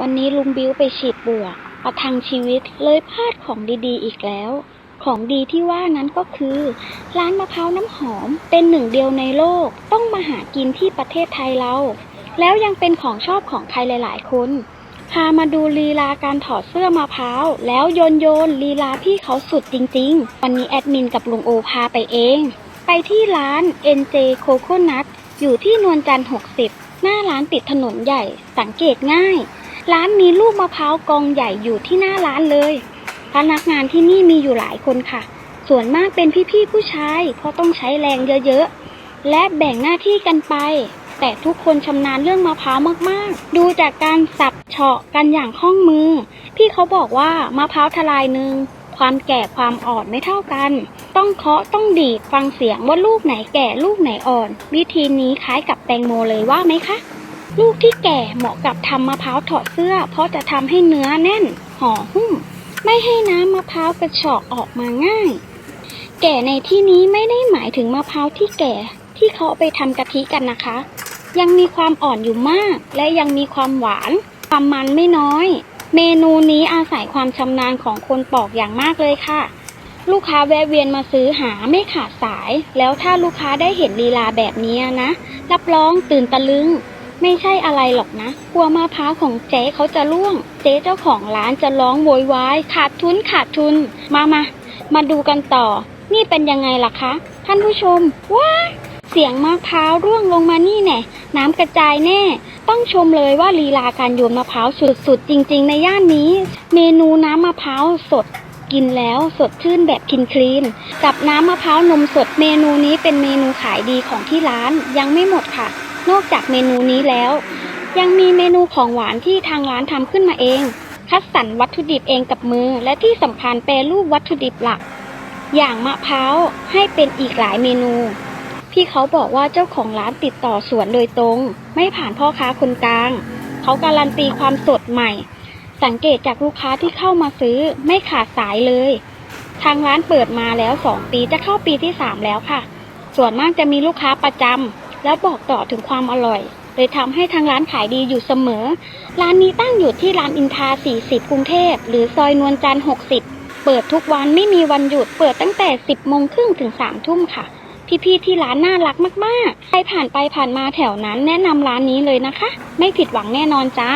วันนี้ลุงบิ้วไปฉีดเบื่อประทังชีวิตเลยพลาดของดีๆ อีกแล้ว ของดีที่ว่านั้นก็คือ ร้านมะพร้าวน้ำหอมเป็นหนึ่งเดียวในโลก ต้องมาหากินที่ประเทศไทยเรา แล้วยังเป็นของชอบของใครหลาย ๆ คน พามาดูลีลาการถอดเสื้อมะพร้าว แล้วโยนโยนลีลาพี่เขาสุดจริง ๆ วันนี้แอดมินกับลุงโอพาไปเอง ไปที่ร้าน NJ Coconut อยู่ที่นวลจันทร์60 หน้าร้านติดถนนใหญ่ สังเกตง่าย ร้านมีลูกมะพร้าวกองใหญ่อยู่ที่หน้าร้านเลย พนักงานที่นี่มีอยู่หลายคนค่ะ ส่วนมากเป็นพี่ๆผู้ชายเพราะต้องใช้แรงเยอะๆ และแบ่งหน้าที่กันไป แต่ทุกคนชำนาญเรื่องมะพร้าวมากๆ ดูจากการสับเฉาะกันอย่างคล่องมือ พี่เขาบอกว่ามะพร้าวทลายหนึ่งความแก่ความอ่อนไม่เท่ากัน ต้องเคาะต้องดีดฟังเสียงว่าลูกไหนแก่ลูกไหนอ่อน วิธีนี้คล้ายกับแตงโมเลยว่าไหมคะ ลูกที่แก่เหมาะกับทำมะพร้าวถอดเสื้อ เพราะจะทำให้เนื้อแน่น ห่อหุ้ม ไม่ให้น้ำมะพร้าวกระชอกออกมาง่าย แก่ในที่นี้ไม่ได้หมายถึงมะพร้าวที่แก่ที่เขาเอาไปทำกะทิกันนะคะ ยังมีความอ่อนอยู่มาก และยังมีความหวาน ความมันไม่น้อย เมนูนี้อาศัยความชำนาญของคนปอกอย่างมากเลยค่ะ ลูกค้าแวะเวียนมาซื้อหาไม่ขาดสาย แล้วถ้าลูกค้าได้เห็นลีลาแบบนี้นะ รับรองตื่นตะลึง ไม่ใช่อะไรหรอกนะ กลัวมะพร้าวของเจ๊เขาจะร่วง เจ๊เจ้าของร้านจะร้องโวยวายขาดทุนขาดทุน มามา มาดูกันต่อ นี่เป็นยังไงล่ะคะ ท่านผู้ชม ว้า เสียงมะพร้าวร่วงลงมานี่แน่ น้ำกระจายแน่ ต้องชมเลยว่าลีลาการโยนมะพร้าวสุดๆ จริง ๆ ในย่านนี้ เมนูน้ำมะพร้าวสดกินแล้วสดชื่นแบบคินคลีนกับน้ำมะพร้าวนมสดเมนูนี้เป็นเมนูขายดีของที่ร้านยังไม่หมดค่ะ นอกจากเมนูนี้แล้ว ยังมีเมนูของหวานที่ทางร้านทำขึ้นมาเอง คัดสรรวัตถุดิบเองกับมือ และที่สำคัญแปรรูปวัตถุดิบหลัก อย่างมะพร้าวให้เป็นอีกหลายเมนู พี่เขาบอกว่าเจ้าของร้านติดต่อสวนโดยตรง ไม่ผ่านพ่อค้าคนกลาง เขาการันตีความสดใหม่ สังเกตจากลูกค้าที่เข้ามาซื้อไม่ขาดสายเลย ทางร้านเปิดมาแล้วสองปีจะเข้าปีที่สามแล้วค่ะ ส่วนมากจะมีลูกค้าประจำ แล้วบอกต่อถึงความอร่อยเลยทำให้ทางร้านขายดีอยู่เสมอ ร้านนี้ตั้งอยู่ที่ร้านอินทา 40 กรุงเทพ หรือซอยนวลจันทร์ 60 เปิดทุกวันไม่มีวันหยุด เปิดตั้งแต่ 10 โมงครึ่งถึง 3 ทุ่มค่ะ พี่ๆที่ร้านน่ารักมาก ๆ ใครผ่านไปผ่านมาแถวนั้นแนะนำร้านนี้เลยนะคะ ไม่ผิดหวังแน่นอนจ้า